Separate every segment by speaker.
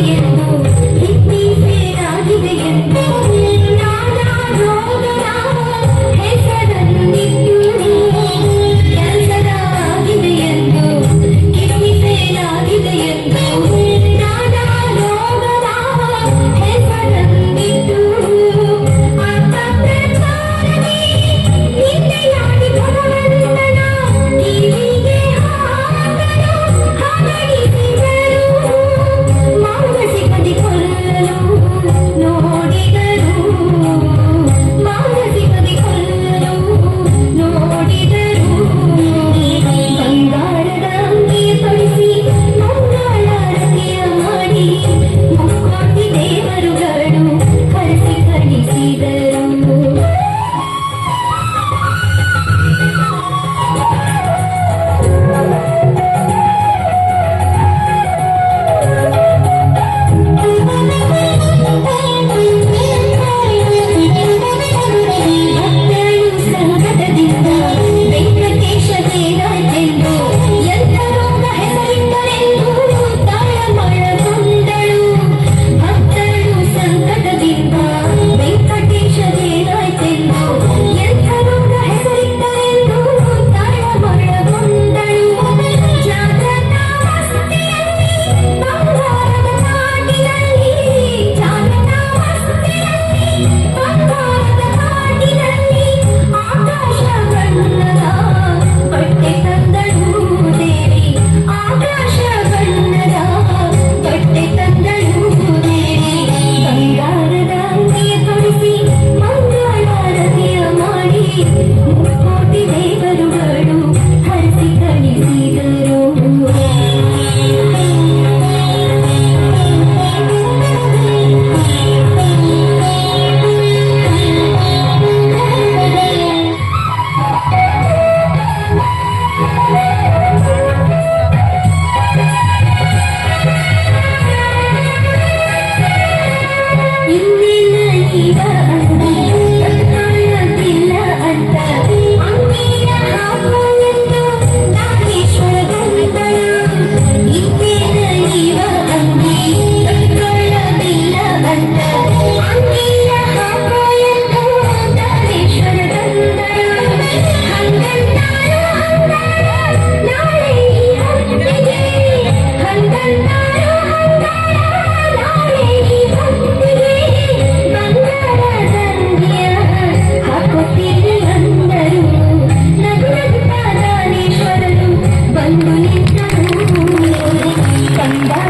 Speaker 1: the.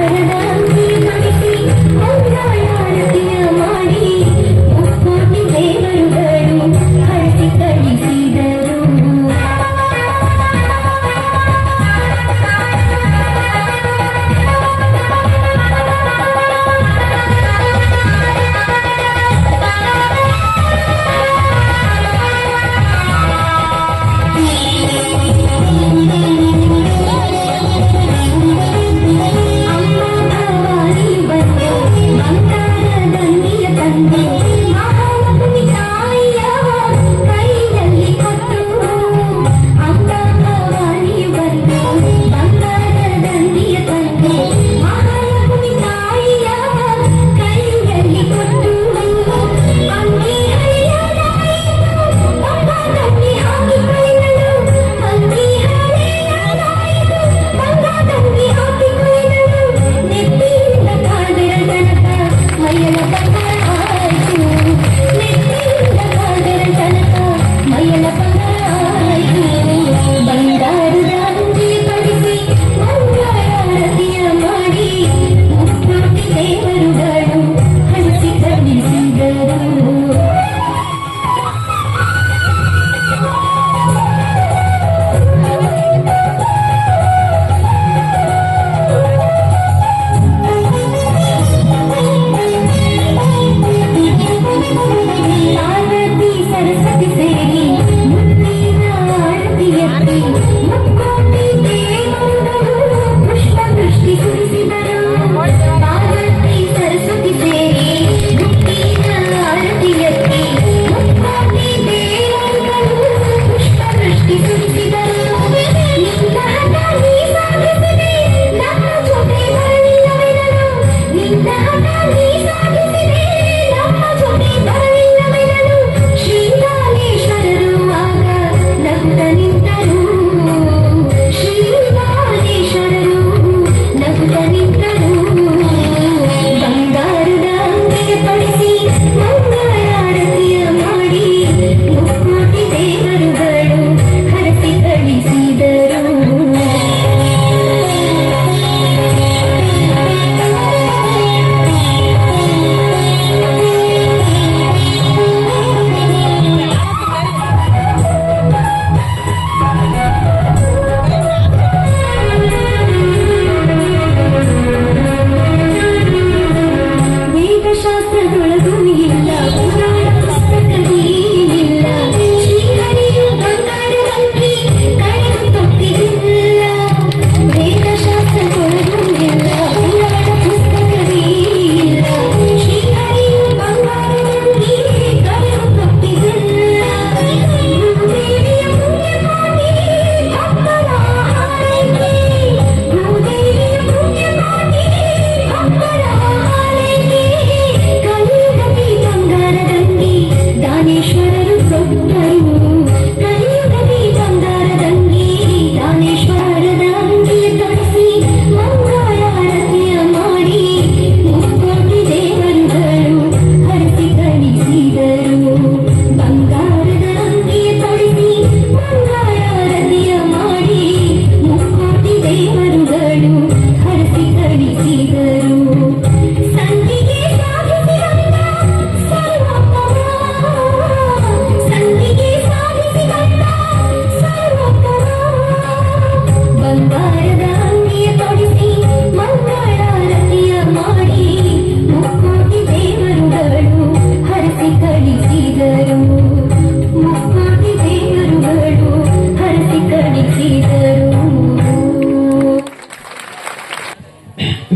Speaker 1: 내내내 you.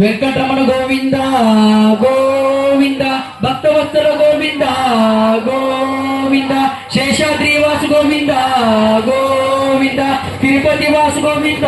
Speaker 2: Venkataramana Govinda Govinda Bhaktavatsala Govinda Govinda Seshadri Vasu Govinda Govinda Tirupati Vasu Govinda.